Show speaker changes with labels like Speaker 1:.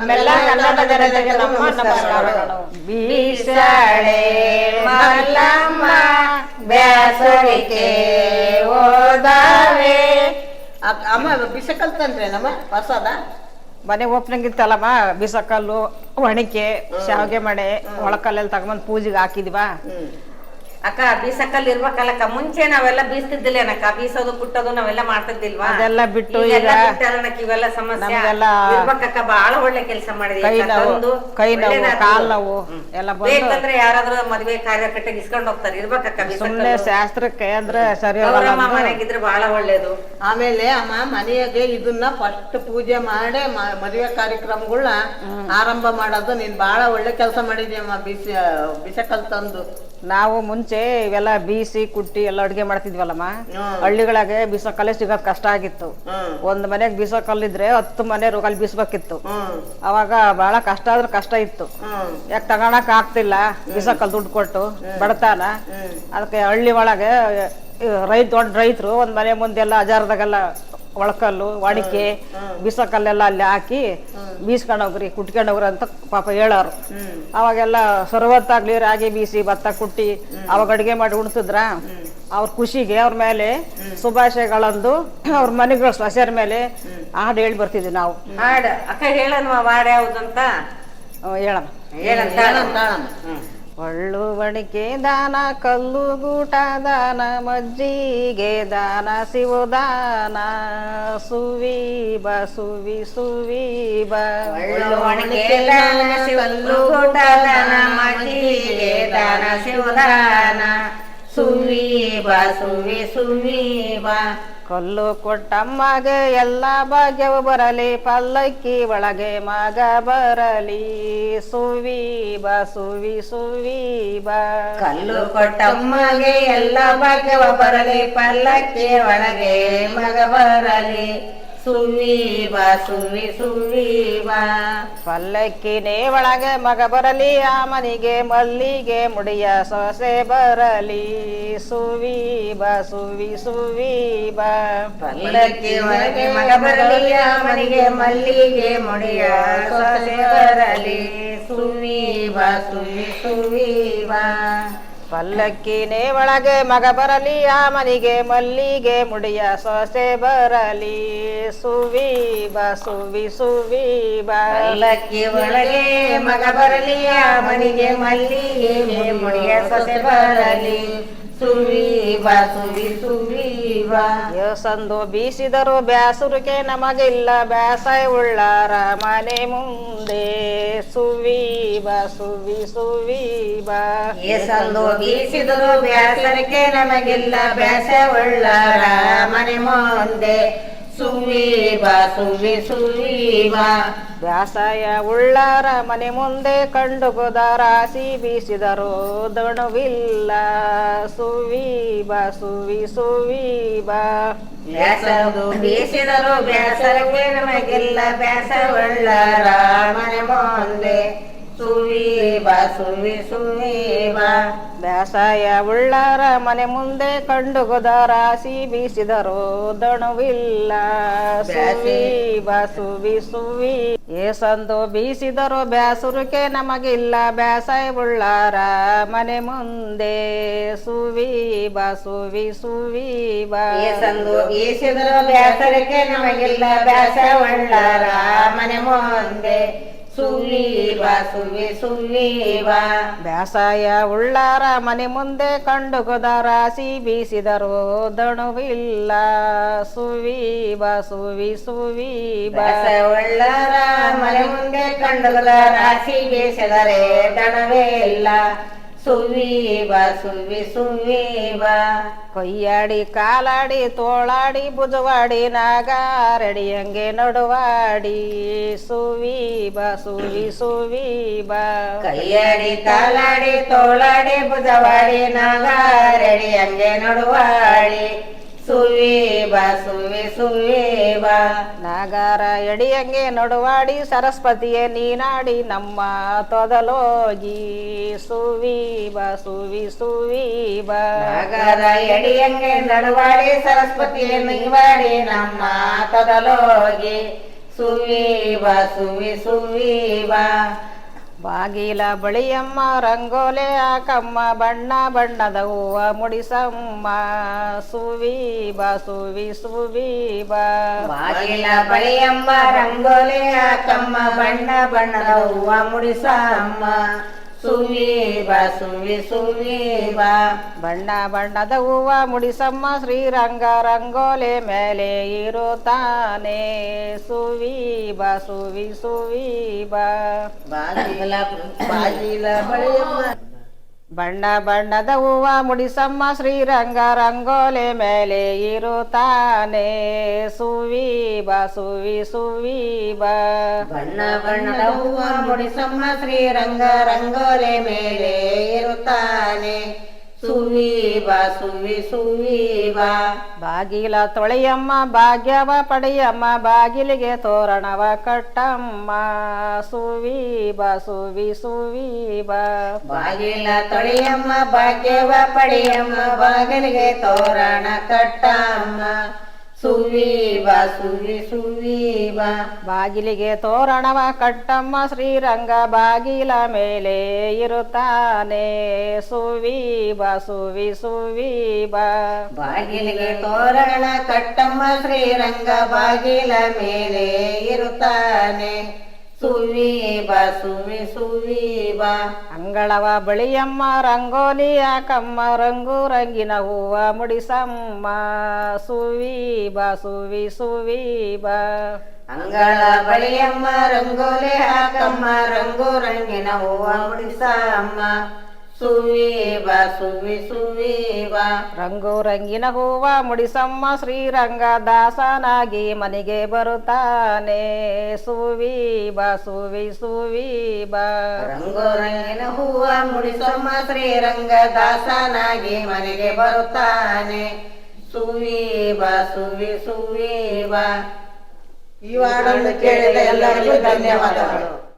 Speaker 1: ನಮ್ಮೆಲ್ಲ ಕನ್ನಡ ಜನತೆಗೆ ನಮ್ಮ ನಮಸ್ಕಾರಗಳು
Speaker 2: ಬೀಸಳೆ ಮಲ್ಲಮ್ಮ ಬ್ಯಾಸರಿಕೆ ಓದಾವೆ
Speaker 3: ಅಮ್ಮ ಬಿಸ ಕಲ್ತನ್ರಿ ನಮ್ಮ ಹೊಸದ
Speaker 1: ಮನೆ ಓಪನಿಂಗ್ ಇತ್ತಲ್ಲಮ್ಮ ಬಿಸಕಲ್ಲು ಒಣಕೆ ಶಾವಿಗೆ ಮಣೆ ಒಳಕಲ್ಲೆಲ್ಲ ತಗೊಂಬಂದ್ ಪೂಜೆಗೆ ಹಾಕಿದ್ವಾ.
Speaker 2: ಅಕ್ಕ ಬೀಸಕ್ಕಲ್ಲಿ ಇರ್ಬೇಕಲ್ಲಕ್ಕ ಮುಂಚೆ ನಾವೆಲ್ಲ ಬೀಸ್ತಿದ್ದಿಲ್ಲೇನಕ್ಕ ಬೀಸೋದು ಕುಟ್ಟೋದು ನಾವೆಲ್ಲ ಮಾಡ್ತಿದ್ದಿಲ್ವಾ?
Speaker 1: ಅದೆಲ್ಲ ಬಿಟ್ಟು ಈಗ
Speaker 2: ಇವೆಲ್ಲ ಸಮಸ್ಯೆ.
Speaker 1: ನಮ್ಗೆಲ್ಲ
Speaker 2: ಇರ್ಬೇಕಕ್ಕ ಬಹಳ ಒಳ್ಳೆ ಕೆಲಸ ಮಾಡಿದ್ರೆ
Speaker 1: ಕೈ
Speaker 2: ಅಕ್ಕ.
Speaker 1: ನೋವು,
Speaker 2: ತಂದು
Speaker 1: ಕೈ ನೋವು, ಕಾಲ್ ನೋವು ಎಲ್ಲ ಬಂದು
Speaker 2: ಬೇಕಂದ್ರೆ ಯಾರಾದ್ರೂ ಮದ್ವೆ ಕಾರ್ಯಕಟ್ಟೆ ಇಸ್ಕೊಂಡು ಹೋಗ್ತಾರೆ. ಇರ್ಬೇಕಕ್ಕ ಸುಮ್ಮನೆ.
Speaker 1: ಶಾಸ್ತ್ರಕ್ಕೆ ಅಂದ್ರೆ ಸರಿ
Speaker 2: ಮನೆಗಿದ್ರೆ ಬಹಳ ಒಳ್ಳೇದು.
Speaker 3: ಆಮೇಲೆ ಅಮ್ಮ ಮನೆಯಾಗೆ ಇದನ್ನ ಫಸ್ಟ್ ಪೂಜೆ ಮಾಡಿ ಮದುವೆ ಕಾರ್ಯಕ್ರಮಗಳನ್ನ ಆರಂಭ ಮಾಡೋದು. ನೀನ್ ಬಹಳ ಒಳ್ಳೆ ಕೆಲಸ ಮಾಡಿದ್ಯಮ್ಮ ಬಿಸಿ ಬಿಸಕಲ್ ಕಲ್ತಂದು
Speaker 1: ನಾವು ಮುಂಚೆ ಇವೆಲ್ಲ ಬೀಸಿ ಕುಟ್ಟಿ ಎಲ್ಲ ಅಡುಗೆ ಮಾಡ್ತಿದ್ವಲ್ಲಮ್ಮ? ಹಳ್ಳಿಗಳಾಗೆ ಬೀಸೋ ಕಲ್ಲೇ ಸಿಗೋದ್ ಕಷ್ಟ ಆಗಿತ್ತು. ಒಂದು ಮನೆಗೆ ಮನೆಗ್ ಬೀಸಕಲ್ಲಿದ್ರೆ ಹತ್ತು ಮನೆ ರೋಗಲ್ಲಿ ಬೀಸ್ಬೇಕಿತ್ತು. ಅವಾಗ ಬಹಳ ಕಷ್ಟ ಆದ್ರೆ ಕಷ್ಟ ಇತ್ತು. ಯಾಕೆ ತಗೋಣಕ್ ಆಗ್ತಿಲ್ಲ? ಬೀಸಕಲ್ ದುಡ್ಡು ಕೊಟ್ಟು ಬಡತಾನ. ಅದಕ್ಕೆ ಹಳ್ಳಿ ಒಳಗೆ ರೈತ ದೊಡ್ಡ ರೈತರು ಒಂದ್ ಮನೆ ಮುಂದೆಲ್ಲ ಅಜಾರದಾಗೆಲ್ಲ ಒಳಕಲ್ಲು ವಾಡಿಕೆ ಬೀಸಕಲ್ಲೆಲ್ಲ ಅಲ್ಲಿ ಹಾಕಿ ಬೀಸ್ಕೊಂಡ್ ಹೋಗ್ರಿ ಕುಟ್ಕೊಂಡ್ ಹೋಗ್ರಿ ಅಂತ ಪಾಪ ಹೇಳೋರು. ಅವಾಗೆಲ್ಲ ಸರ್ವತ್ತಾಗ್ಲಿ ರಾಗಿ ಬೀಸಿ ಭತ್ತ ಕುಟ್ಟಿ ಅವಾಗ ಅಡುಗೆ ಮಾಡಿ ಉಣ್ತಿದ್ರ ಅವ್ರ ಖುಷಿಗೆ ಅವ್ರ ಮೇಲೆ ಶುಭಾಶಯಗಳಂದು ಅವ್ರ ಮನೆಗಳ ಸೊಸೆಯರ ಮೇಲೆ ಹಾಡು ಹೇಳಿ ಬರ್ತಿದ್ವಿ ನಾವು.
Speaker 2: ಹಾಡು. ಅಕ್ಕ ಹೇಳನ್ವ ಯಾವ್ದಂತ
Speaker 1: ಹೇಳಮ್ಮ.
Speaker 2: ಹೇಳಂತ
Speaker 1: ಒಳ್ಳು ಬಣಿಕೆ ದಾನ ಕಲ್ಲು ಗೂಟ ದಾನ ಮಜ್ಜಿಗೆ ದಾನ ಶಿವ ದಾನ ಸುವಿ ಬ ಸುವಿ ಸುವಿ ಬ
Speaker 2: ಒಳ್ಳು ಒಣಕೆ ದಾನ ಸಿವಲ್ಲು ಗೂಟ ದಾನ ಮಜ್ಜಿಗೆ ದಾನ ಶಿವದಾನ. ಸುವಿ ಬಾ ಸುವಿ ಸುವಿ ಬಾ.
Speaker 1: ಕಲ್ಲು ಕೊಟ್ಟಮ್ಮಗೆ ಎಲ್ಲ ಭಾಗ್ಯವು ಬರಲಿ, ಪಲ್ಲಕ್ಕಿ ಒಳಗೆ ಮಗ ಬರಲಿ. ಸುವಿ ಬ ಸುವಿ ಸುವಿ ಬ.
Speaker 2: ಕಲ್ಲು ಕೊಟ್ಟಮ್ಮಗೆ ಎಲ್ಲ ಭಾಗ್ಯವ ಬರಲಿ, ಪಲ್ಲಕ್ಕಿ ಒಳಗೆ ಮಗ ಬರಲಿ. ಸುವಿ ಬಾ ಸುವಿ ಸುವಿ ಬಾ
Speaker 1: ಪಲ್ಲಕ್ಕಿನೇ ಒಳಗೆ ಮಗ ಬರಲಿ ಆ ಮನಿಗೆ ಮಲ್ಲಿಗೆ ಮುಡಿಯ ಸೊಸೆ ಬರಲಿ. ಸುವಿ ಬಾ ಸುವಿ ಸುವಿ ಬ
Speaker 2: ಪಲ್ಲಕ್ಕಿ ಒಳಗೆ ಮಗ ಬರಲಿ ಆ ಮನಿಗೆ ಮಲ್ಲಿಗೆ ಮುಡಿಯ ಸೊಸೆ ಬರಲಿ. ಸುವಿ ಬಾ ಸುವಿ ಸುವಿ ಬಾ
Speaker 1: ಪಲ್ಲಕ್ಕಿನೇ ಒಳಗೆ ಮಗ ಬರಲಿ, ಆ ಮನಿಗೆ ಮಲ್ಲಿಗೆ ಮುಡಿಯ ಸೊಸೆ ಬರಲಿ. ಸುವಿ ಸುವಿ ಸುವಿ
Speaker 2: ಪಲ್ಲಕ್ಕಿ ಒಳಗೆ ಮಗ ಬರಲಿ, ಆ ಮನಿಗೆ ಮಲ್ಲಿಗೆ ಮುಡಿಯ ಸೊಸೆ ಬರಲಿ. ಸುವಿ ಬಾ ಸುವಿ
Speaker 1: ಯೋಸಂದು ಬೀಸಿದರು ಬ್ಯಾಸುರುಕೆ ನಮಗಿಲ್ಲ ಬ್ಯಾಸಾಯ ಉಳ್ಳಾರ ಮನೆ ಮುಂದೆ. ಸುವಿ ಬ ಸುವಿ ಸುವಿ ಬ
Speaker 2: ಏಸಂದು ಬೀಸಿದರು ಬ್ಯಾಸರಿಕೆ ನಮಗಿಲ್ಲ ಬ್ಯಾಸ ಉಳ್ಳಾರ ಮನೆ ಮುಂದೆ. ಸುವಿ ಬಾ ಸುವಿ ಸುವೀವ ಬಾ
Speaker 1: ಬ್ಯಾಸಾಯ ಉಳ್ಳಾರ ಮನೆ ಮುಂದೆ ಕಂಡು ರಾಸಿ ಬೀಸಿದರು ದಣುವಿಲ್ಲ. ಸುವಿ ಬ ಸುವಿ ಸುವಿ ವ್ಯಾಸರು
Speaker 2: ಬ್ಯಾಸದು ಬೀಸಿದರು ಬ್ಯಾಸರಕ್ಕೆ ನಮಗಿಲ್ಲ. ಬ್ಯಾಸ ಉಳ್ಳಾರ ಮನೆ ಮುಂದೆ ಸುವಿ ಬಾ ಸುವಿ ಸುವಿ ಬಾ
Speaker 1: ಬ್ಯಾಸಾಯ ಉಳ್ಳಾರ ಮನೆ ಮುಂದೆ ಕಂಡು ರಾಸಿ ಬೀಸಿದರು ದಣುವಿಲ್ಲ. ಸುವಿ ಬ ಸುವಿ ಸುವಿ ಏಸಂದು ಬೀಸಿದರು ಬ್ಯಾಸುರುಕೆ ನಮಗಿಲ್ಲ. ಬ್ಯಾಸಾಯ ಉಳ್ಳಾರ ಮನೆ ಮುಂದೆ ಸುವಿ ಬಾಸು ಸುವಿ ಸುವಿ ಬ
Speaker 2: ಏಸಂದು ಬೀಸಿದರು ಬ್ಯಾಸರಿಕೆ ನಮಗಿಲ್ಲ. ಬ್ಯಾಸ ಉಳ್ಳಾರ ಮನೆ ಮುಂದೆ ಸುವಿ ಬಾ ಸುವಿ ಸುವಿ ಬಾ
Speaker 1: ಬ್ಯಾಸಾಯ ಉಳ್ಳಾರ ಮನೆ ಮುಂದೆ ಕಂಡು ರಾಸಿ ಬೀಸಿದರು ದಣುವಿಲ್ಲ. ಸುವಿ ಬಾಸುವಿ ಸುವಿ
Speaker 2: ಸುವೀವ ಉಳ್ಳಾರ ಮನೆ ಮುಂದೆ ಕಂಡು ರಾಶಿ ಬೀಸಿದರೆ ದಣವೇ ಇಲ್ಲ ಸುವಿ ಬಾ ಸುವಿ ಸುವೀವ
Speaker 1: ಕೊಯ್ಯಾಡಿ, ಕಾಲಾಡಿ, ತೋಳಾಡಿ ಬುಜವಾಡಿ ನಾಗಾರಡಿ ಹಂಗೆ ನಡುವಾಡಿ. ಸುವಿ ಬಾ, ಸುವಿ ಸುವಿ ಬಾ.
Speaker 2: ಕೈಯಾಡಿ ಕಾಲಾಡಿ, ತೋಳಾಡಿ ಬುಜವಾಡಿ ನಾಗಾರಡಿ ಹಂಗೆ ನಡುವಾಡಿ. ಸುವಿ ಬಾ ಸುವಿ ಸುವಿ ಬಾ.
Speaker 1: ನಾಗಾರ ಎಡಿಯಂಗೆ ನಡುವಾಡಿ ಸರಸ್ವತಿಯೇ ನೀನಾಡಿ ನಮ್ಮ ತೊದಲೋಗಿ. ಸುವಿ ಬ ಸುವಿ ಸುವಿ ನಾಗಾರ
Speaker 2: ನಾಗರ ಎಡಿಯಂಗೆ ನಡುವಾಡಿ ಸರಸ್ವತಿಯೇ ನೀವಾಡಿ ನಮ್ಮ ತೊದಲೋಗಿ. ಸುವೀವ ಸುವಿ ಸುವೀವ
Speaker 1: ಬಾಗಿಲ ಬಳಿಯಮ್ಮ, ರಂಗೋಲೆ ಹಾಕಮ್ಮ, ಬಣ್ಣ ಬಣ್ಣದ ಹೂವ ಮುಡಿಸಮ್ಮ. ಸುವಿ ಬಾ ಸುವಿ ಬಾ.
Speaker 2: ಬಾಗಿಲ ಬಳಿಯಮ್ಮ, ರಂಗೋಲೆ ಹಾಕಮ್ಮ, ಬಣ್ಣ ಬಣ್ಣದ ಹೂವ ಮುಡಿಸಮ್ಮ. ಸುವೀವ ಸುವಿ ಸುವೀವ
Speaker 1: ಬಣ್ಣ ಬಣ್ಣದ ಹೂವ ಮುಡಿಸಮ್ಮ ಶ್ರೀರಂಗ ರಂಗೋಲೆ ಮೇಲೆ ಇರುತ್ತಾನೆ. ಸುವೀಬ ಸುವಿ ಸುವೀಬ
Speaker 3: ಬಾಜಿಲ ಬಾಗಿಲ ಬಳಿಯಮ್ಮ.
Speaker 1: ಬಣ್ಣ ಬಣ್ಣದ ಹೂವ ಮುಡಿಸಮ್ಮ ಶ್ರೀರಂಗ ರಂಗೋಲೆ ಮೇಲೆ ಇರುತ್ತಾನೆ. ಸುವಿ ಬಾ ಸುವಿ ಸುವಿ
Speaker 2: ಬಣ್ಣ ಬಣ್ಣದ ಹೂವ ಮುಡಿಸಮ್ಮ ಶ್ರೀರಂಗ ರಂಗೋಲೆ ಮೇಲೆ ಇರುತ್ತಾನೆ. ಸುವೀವ ಸುವಿ ಸುವೀವ
Speaker 1: ಬಾಗಿಲ ತೊಳೆಯಮ್ಮ ಭಾಗ್ಯವ ಪಡೆಯಮ್ಮ ಬಾಗಿಲಿಗೆ ತೋರಣವ ಕಟ್ಟಮ್ಮ. ಸುವೀವ ಸುವಿ ಸುವೀವ
Speaker 2: ಬಾಗಿಲ ತೊಳೆಯಮ್ಮ ಭಾಗ್ಯವ ಪಡೆಯಮ್ಮ ಬಾಗಿಲಿಗೆ ತೋರಣ ಕಟ್ಟಮ್ಮ. ಸುವೀವ ಸುವಿ ಸುವೀವ.
Speaker 1: ಬಾಗಿಲಿಗೆ ತೋರಣವ ಕಟ್ಟಮ್ಮ ಶ್ರೀರಂಗ ಬಾಗಿಲ ಮೇಲೆ ಇರುತ್ತಾನೆ. ಸುವೀವ ಸುವಿ ಸುವೀವ.
Speaker 2: ಬಾಗಿಲಿಗೆ ತೋರಣ ಕಟ್ಟಮ್ಮ ಶ್ರೀರಂಗ ಬಾಗಿಲ ಮೇಲೆ ಇರುತ್ತಾನೆ. ಸುವೀವ ಸುವಿ ಸುವೀವ.
Speaker 1: ಅಂಗಳವ ಬಳಿಯಮ್ಮ ರಂಗೋಲಿ ಕಮ್ಮ ರಂಗು ರಂಗಿನ ಹೂವ ಮುಡಿಸಮ್ಮ. ಸುವೀಬ ಸುವಿ ಸುವೀಬ
Speaker 2: ಅಂಗಳ ಬಳಿಯಮ್ಮ ರಂಗೋಲಿ ಹಾಕಮ್ಮ ರಂಗು ರಂಗಿನ ಹೂವ ಮುಡಿಸಮ್ಮ. ಸುವೀವ ಸುವಿ ಸುವೀವ
Speaker 1: ರಂಗು ರಂಗಿನ ಹೂವ ಮುಡಿಸಮ್ಮ ಶ್ರೀರಂಗ ದಾಸನಾಗಿ ಮನೆಗೆ ಬರುತ್ತಾನೆ. ಸುವೀಬ ಸುವಿ ಸುವೀಬ
Speaker 2: ರಂಗು ರಂಗಿನ ಹೂವ ಮುಡಿಸಮ್ಮ ಶ್ರೀರಂಗ ದಾಸನಾಗಿ ಮನೆಗೆ ಬರುತ್ತಾನೆ. ಸುವೀವ ಸುವಿ ಸುವೀವ
Speaker 3: ಈ ಹಾಡನ್ನು ಕೇಳಿದ ಎಲ್ಲರಿಗೂ ಧನ್ಯವಾದಗಳು.